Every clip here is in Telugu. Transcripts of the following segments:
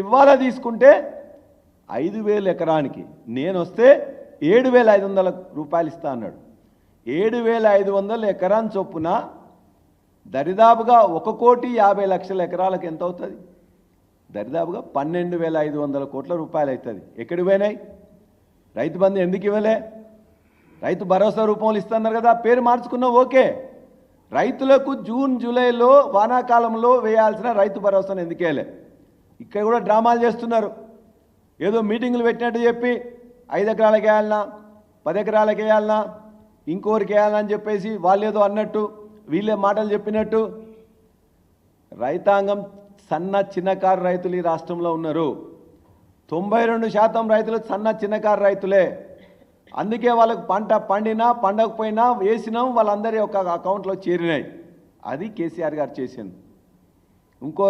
ఇవాళ తీసుకుంటే ఐదు వేలు ఎకరానికి. నేను వస్తే ఏడు వేల ఐదు వందల రూపాయలు ఇస్తా అన్నాడు. ఏడు వేల ఐదు వందల ఎకరాన్ చొప్పున దరిదాపుగా ఒక కోటి యాభై లక్షల ఎకరాలకు ఎంత అవుతుంది? దరిదాపుగా పన్నెండు వేల ఐదు వందల కోట్ల రూపాయలు అవుతుంది. ఎక్కడికి పోయినాయి? రైతు బంధు ఎందుకు ఇవ్వలే? రైతు భరోసా రూపంలో ఇస్తున్నారు కదా పేరు మార్చుకున్నా ఓకే. రైతులకు జూన్ జూలైలో వానాకాలంలో వేయాల్సిన రైతు భరోసాను ఎందుకేలే ఇక్కడ కూడా డ్రామాలు చేస్తున్నారు. ఏదో మీటింగులు పెట్టినట్టు చెప్పి ఐదు ఎకరాలకు వేయాలన్నా పది ఎకరాలకు వేయాలన్నా ఇంకోరికి వేయాలని అని చెప్పేసి వాళ్ళు ఏదో అన్నట్టు వీళ్ళే మాటలు చెప్పినట్టు రైతాంగం సన్న చిన్నకారు రైతులు ఈ రాష్ట్రంలో ఉన్నారు. తొంభై రెండు శాతం రైతులు సన్న చిన్నకారు రైతులే. అందుకే వాళ్ళకు పంట పండినా పండకపోయినా వేసినాం వాళ్ళందరి యొక్క అకౌంట్లో చేరినాయి. అది కేసీఆర్ గారు చేసింది. ఇంకో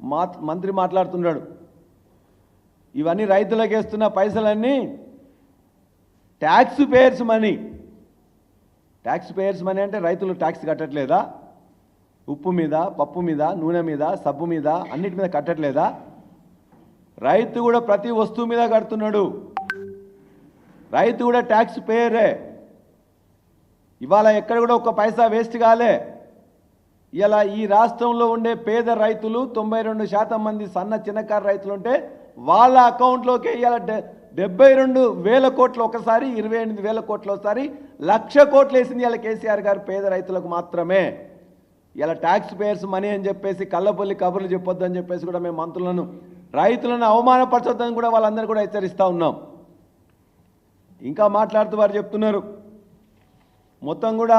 మా మంత్రి మాట్లాడుతున్నాడు. ఇవన్నీ రైతులకు వేస్తున్న పైసలన్నీ tax payers money. Tax payers money అంటే రైతులు ట్యాక్స్ కట్టట్లేదా? ఉప్పు మీద పప్పు మీద నూనె మీద సబ్బు మీద అన్నిటి మీద కట్టట్లేదా? రైతు కూడా ప్రతి వస్తువు మీద కడుతున్నాడు. రైతు కూడా ట్యాక్స్ పేయరే. ఇవాళ ఎక్కడ కూడా ఒక పైసా వేస్ట్ కాలే. ఇలా ఈ రాష్ట్రంలో ఉండే పేద రైతులు తొంభై రెండు శాతం మంది సన్న చిన్నకారు రైతులు ఉంటే వాళ్ళ అకౌంట్లోకి ఇలా డె డెబ్బై రెండు వేల కోట్లు ఒకసారి ఇరవై ఎనిమిది వేల కోట్లు ఒకసారి లక్ష కోట్లు వేసింది ఇలా కేసీఆర్ గారు పేద రైతులకు మాత్రమే. ఇలా ట్యాక్స్ పేయర్స్ మనీ అని చెప్పేసి కళ్ళపల్లి కబుర్లు చెప్పొద్దు అని చెప్పేసి కూడా మేము మంత్రులను రైతులను అవమానపరచొద్దని కూడా వాళ్ళందరూ కూడా హెచ్చరిస్తూ ఉన్నాం. ఇంకా మాట్లాడుతూ వారు చెప్తున్నారు. మొత్తం కూడా